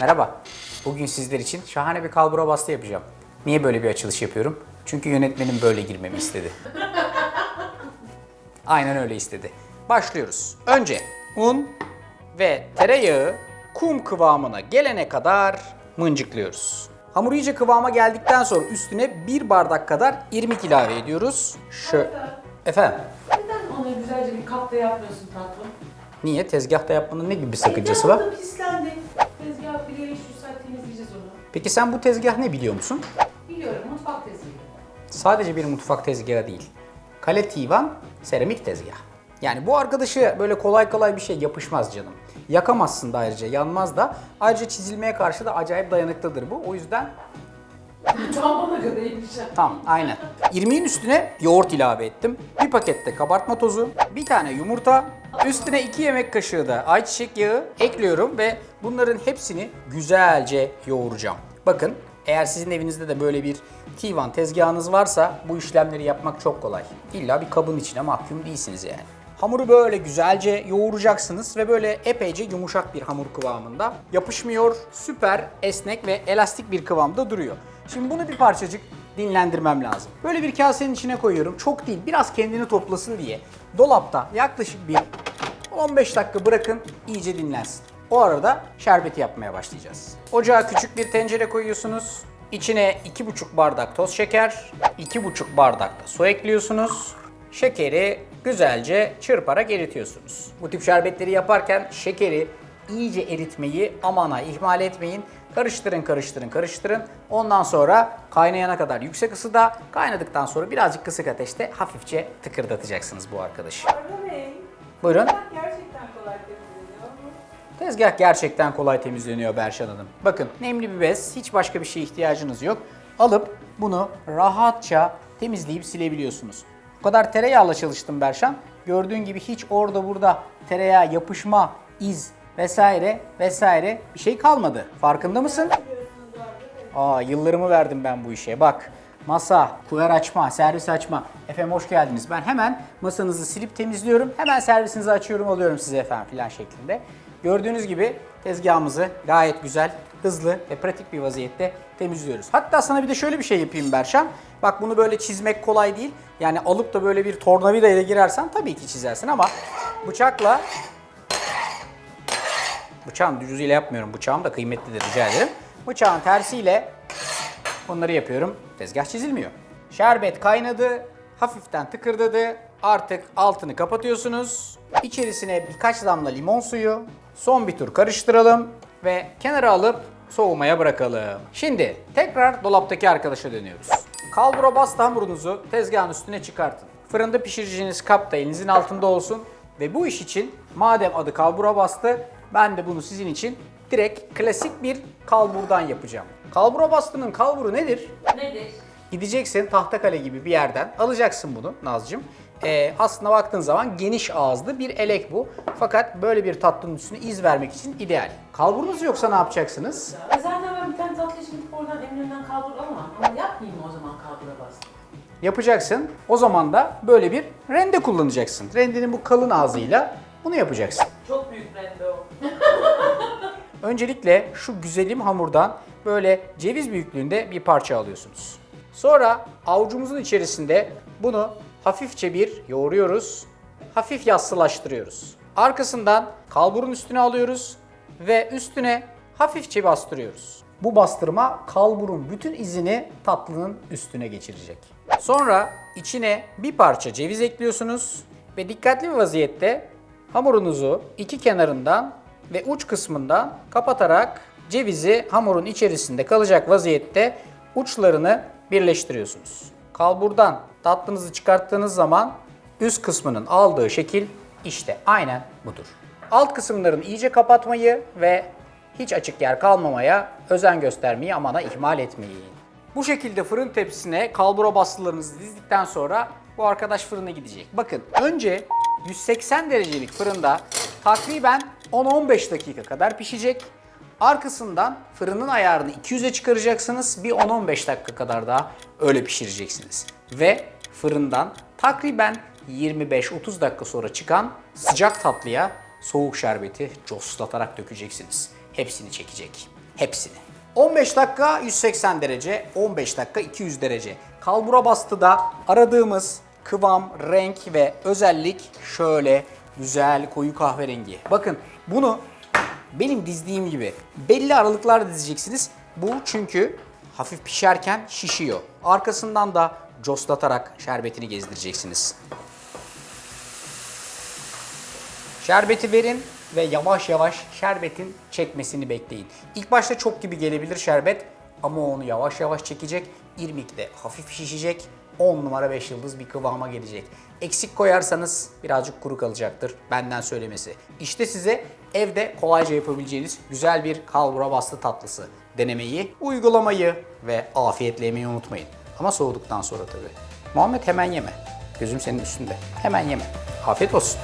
Merhaba. Bugün sizler için şahane bir kalbura bastı yapacağım. Niye böyle bir açılış yapıyorum? Çünkü yönetmenim böyle girmemi istedi. Aynen öyle istedi. Başlıyoruz. Önce un ve tereyağı kum kıvamına gelene kadar mıncıklıyoruz. Hamur iyice kıvama geldikten sonra üstüne bir bardak kadar irmik ilave ediyoruz. Şöyle... Efendim? Neden onu güzelce bir kapta yapmıyorsun tatlım? Niye? Tezgahta yapmanın ne gibi bir sakıncası var? Ay, ne oldu pislendi. 500 saat temizleyeceğiz onu. Peki sen bu tezgah ne biliyor musun? Biliyorum mutfak tezgahı. Sadece bir mutfak tezgahı değil. Kale Tivan seramik tezgah. Yani bu arkadaşı böyle kolay kolay bir şey yapışmaz canım. Yakamazsın da ayrıca yanmaz da. Ayrıca çizilmeye karşı da acayip dayanıklıdır bu. O yüzden Tam bana göre Tamam, aynen. İrmiğin üstüne yoğurt ilave ettim. Bir pakette kabartma tozu, bir tane yumurta, üstüne 2 yemek kaşığı da ayçiçek yağı ekliyorum ve bunların hepsini güzelce yoğuracağım. Bakın, eğer sizin evinizde de böyle bir tivan tezgahınız varsa bu işlemleri yapmak çok kolay. İlla bir kabın içine mahkum değilsiniz yani. Hamuru böyle güzelce yoğuracaksınız ve böyle epeyce yumuşak bir hamur kıvamında. Yapışmıyor, süper esnek ve elastik bir kıvamda duruyor. Şimdi bunu bir parçacık dinlendirmem lazım. Böyle bir kasenin içine koyuyorum. Çok değil, biraz kendini toplasın diye. Dolapta yaklaşık bir 15 dakika bırakın, iyice dinlensin. O arada şerbeti yapmaya başlayacağız. Ocağa küçük bir tencere koyuyorsunuz. İçine 2,5 bardak toz şeker, 2,5 bardak da su ekliyorsunuz. Şekeri güzelce çırparak eritiyorsunuz. Bu tip şerbetleri yaparken şekeri iyice eritmeyi aman ha ihmal etmeyin. Karıştırın, karıştırın, karıştırın. Ondan sonra kaynayana kadar yüksek ısıda, kaynadıktan sonra birazcık kısık ateşte hafifçe tıkırdatacaksınız bu arkadaşı. Arda Bey, Buyurun. gerçekten kolay temizleniyor mu? Tezgah gerçekten kolay temizleniyor Berşan Hanım. Bakın nemli bir bez, hiç başka bir şeye ihtiyacınız yok. Alıp bunu rahatça temizleyip silebiliyorsunuz. O kadar tereyağla çalıştım Berşan. Gördüğün gibi hiç orada burada tereyağı yapışma, iz vesaire vesaire bir şey kalmadı. Farkında mısın? Aa yıllarımı verdim ben bu işe. Bak masa, kuver açma, servis açma. Efendim hoş geldiniz. Ben hemen masanızı silip temizliyorum. Hemen servisinizi açıyorum alıyorum size efendim filan şeklinde. Gördüğünüz gibi tezgahımızı gayet güzel, hızlı ve pratik bir vaziyette temizliyoruz. Hatta sana bir de şöyle bir şey yapayım Berşan. Bak bunu böyle çizmek kolay değil. Yani alıp da böyle bir tornavida ile girersen tabii ki çizersin ama bıçakla Bıçağın düzüyle yapmıyorum. Bıçağım da kıymetlidir rica ederim. Bıçağın tersiyle bunları yapıyorum. Tezgah çizilmiyor. Şerbet kaynadı. Hafiften tıkırdadı. Artık altını kapatıyorsunuz. İçerisine birkaç damla limon suyu. Son bir tur karıştıralım. Ve kenara alıp soğumaya bırakalım. Şimdi tekrar dolaptaki arkadaşa dönüyoruz. Kalbura bastı hamurunuzu tezgahın üstüne çıkartın. Fırında pişireceğiniz kap da elinizin altında olsun. Ve bu iş için madem adı kalbura bastı ben de bunu sizin için direkt klasik bir kalburdan yapacağım. Kalbura bastının kalburu nedir? Nedir? Gideceksin Tahtakale gibi bir yerden alacaksın bunu Nazcığım. Ee, aslında baktığın zaman geniş ağızlı bir elek bu. Fakat böyle bir tatlının üstüne iz vermek için ideal. Kalburunuz yoksa ne yapacaksınız? E zaten ben bir tane tatlı için gidip oradan Eminönü'nden kalbur alamam. Ama yapmayayım o zaman kalbura bastım. Yapacaksın. O zaman da böyle bir rende kullanacaksın. Rendenin bu kalın ağzıyla bunu yapacaksın. Çok Öncelikle şu güzelim hamurdan böyle ceviz büyüklüğünde bir parça alıyorsunuz. Sonra avucumuzun içerisinde bunu hafifçe bir yoğuruyoruz. Hafif yassılaştırıyoruz. Arkasından kalburun üstüne alıyoruz ve üstüne hafifçe bastırıyoruz. Bu bastırma kalburun bütün izini tatlının üstüne geçirecek. Sonra içine bir parça ceviz ekliyorsunuz ve dikkatli bir vaziyette hamurunuzu iki kenarından ve uç kısmından kapatarak cevizi hamurun içerisinde kalacak vaziyette uçlarını birleştiriyorsunuz. Kalburdan tatlınızı çıkarttığınız zaman üst kısmının aldığı şekil işte aynen budur. Alt kısımların iyice kapatmayı ve hiç açık yer kalmamaya özen göstermeyi amana ihmal etmeyin. Bu şekilde fırın tepsisine kalbura bastılarınızı dizdikten sonra bu arkadaş fırına gidecek. Bakın önce 180 derecelik fırında takriben 10-15 dakika kadar pişecek. Arkasından fırının ayarını 200'e çıkaracaksınız. Bir 10-15 dakika kadar daha öyle pişireceksiniz. Ve fırından takriben 25-30 dakika sonra çıkan sıcak tatlıya soğuk şerbeti coslatarak dökeceksiniz. Hepsini çekecek. hepsini. 15 dakika 180 derece, 15 dakika 200 derece. Kalbura bastıda aradığımız kıvam, renk ve özellik şöyle güzel koyu kahverengi. Bakın bunu benim dizdiğim gibi belli aralıklarla dizeceksiniz. Bu çünkü hafif pişerken şişiyor. Arkasından da coslatarak şerbetini gezdireceksiniz. Şerbeti verin ve yavaş yavaş şerbetin çekmesini bekleyin. İlk başta çok gibi gelebilir şerbet ama onu yavaş yavaş çekecek. İrmik de hafif şişecek. 10 numara 5 yıldız bir kıvama gelecek. Eksik koyarsanız birazcık kuru kalacaktır benden söylemesi. İşte size evde kolayca yapabileceğiniz güzel bir kalbura bastı tatlısı. Denemeyi, uygulamayı ve afiyetle yemeyi unutmayın. Ama soğuduktan sonra tabii. Muhammed hemen yeme. Gözüm senin üstünde. Hemen yeme. Afiyet olsun.